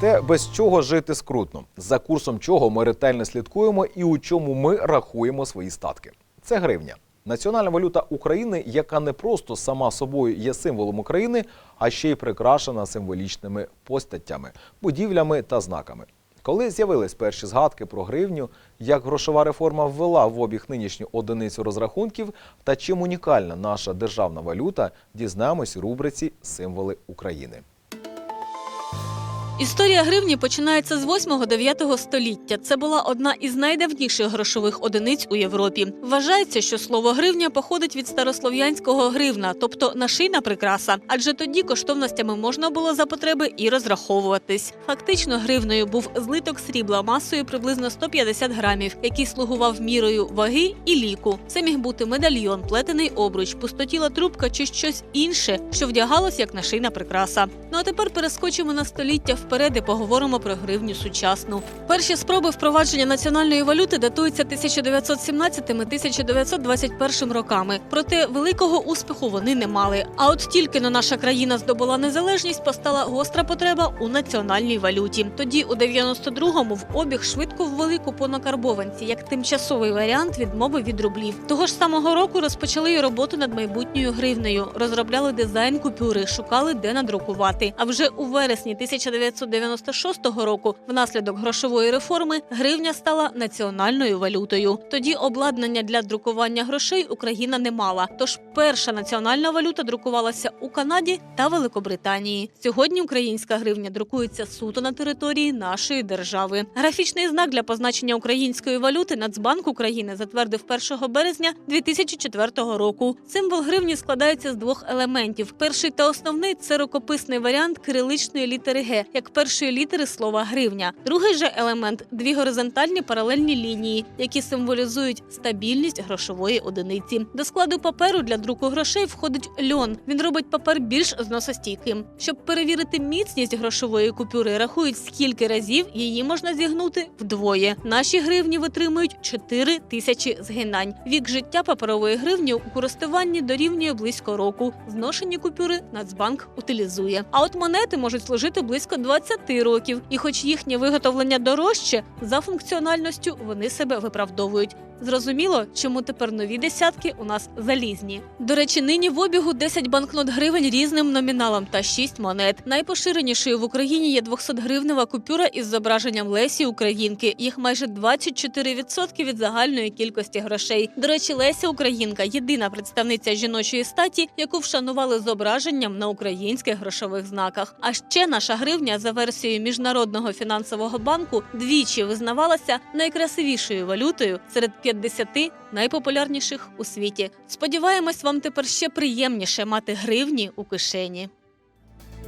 Те, без чого жити скрутно, за курсом чого ми ретельно слідкуємо і у чому ми рахуємо свої статки. Це гривня. Національна валюта України, яка не просто сама собою є символом України, а ще й прикрашена символічними постаттями, будівлями та знаками. Коли з'явились перші згадки про гривню, як грошова реформа ввела в обіг нинішню одиницю розрахунків та чим унікальна наша державна валюта, дізнаємось у рубриці Символи України. Історія гривні починається з 8-9 століття. Це була одна із найдавніших грошових одиниць у Європі. Вважається, що слово гривня походить від старослов'янського гривна, тобто нашийна прикраса. Адже тоді коштовностями можна було за потреби і розраховуватись. Фактично, гривною був злиток срібла масою приблизно 150 грамів, який слугував мірою ваги і ліку. Це міг бути медальйон, плетений обруч, пустотіла трубка чи щось інше, що вдягалось як нашийна прикраса. Ну а тепер перескочимо на століття вперед і поговоримо про гривню сучасну. Перші спроби впровадження національної валюти датуються 1917-1921 роками. Проте великого успіху вони не мали. А от тільки но наша країна здобула незалежність, постала гостра потреба у національній валюті. Тоді, у 92-му, в обіг швидко ввели купонокарбованці як тимчасовий варіант відмови від рублів. Того ж самого року розпочали й роботу над майбутньою гривнею, розробляли дизайн купюри, шукали де надрукувати. А вже у вересні 1996 року, внаслідок грошової реформи, гривня стала національною валютою. Тоді обладнання для друкування грошей Україна не мала. Тож перша національна валюта друкувалася у Канаді та Великобританії. Сьогодні українська гривня друкується суто на території нашої держави. Графічний знак для позначення української валюти Нацбанк України затвердив 1 березня 2004 року. Символ гривні складається з двох елементів. Перший та основний це рукописний варіант кириличної літери Г, першої літери слова гривня. Другий же елемент дві горизонтальні паралельні лінії, які символізують стабільність грошової одиниці. До складу паперу для друку грошей входить льон. Він робить папер більш зносостійким. Щоб перевірити міцність грошової купюри, рахують скільки разів її можна зігнути вдвоє. Наші гривні витримують 4 тисячі згинань. Вік життя паперової гривні у користуванні дорівнює близько року. Зношені купюри Нацбанк утилізує. А от монети можуть служити близько 20 років, і хоч їхнє виготовлення дорожче, за функціональністю вони себе виправдовують. Зрозуміло, чому тепер нові десятки у нас залізні. До речі, нині в обігу 10 банкнот гривень різним номіналом та 6 монет. Найпоширенішою в Україні є 200-гривнева купюра із зображенням Лесі Українки. Їх майже 24% від загальної кількості грошей. До речі, Леся Українка єдина представниця жіночої статі, яку вшанували зображенням на українських грошових знаках. А ще наша гривня за версією міжнародного фінансового банку двічі визнавалася найкрасивішою валютою серед 50 найпопулярніших у світі. Сподіваємось, вам тепер ще приємніше мати гривні у кишені.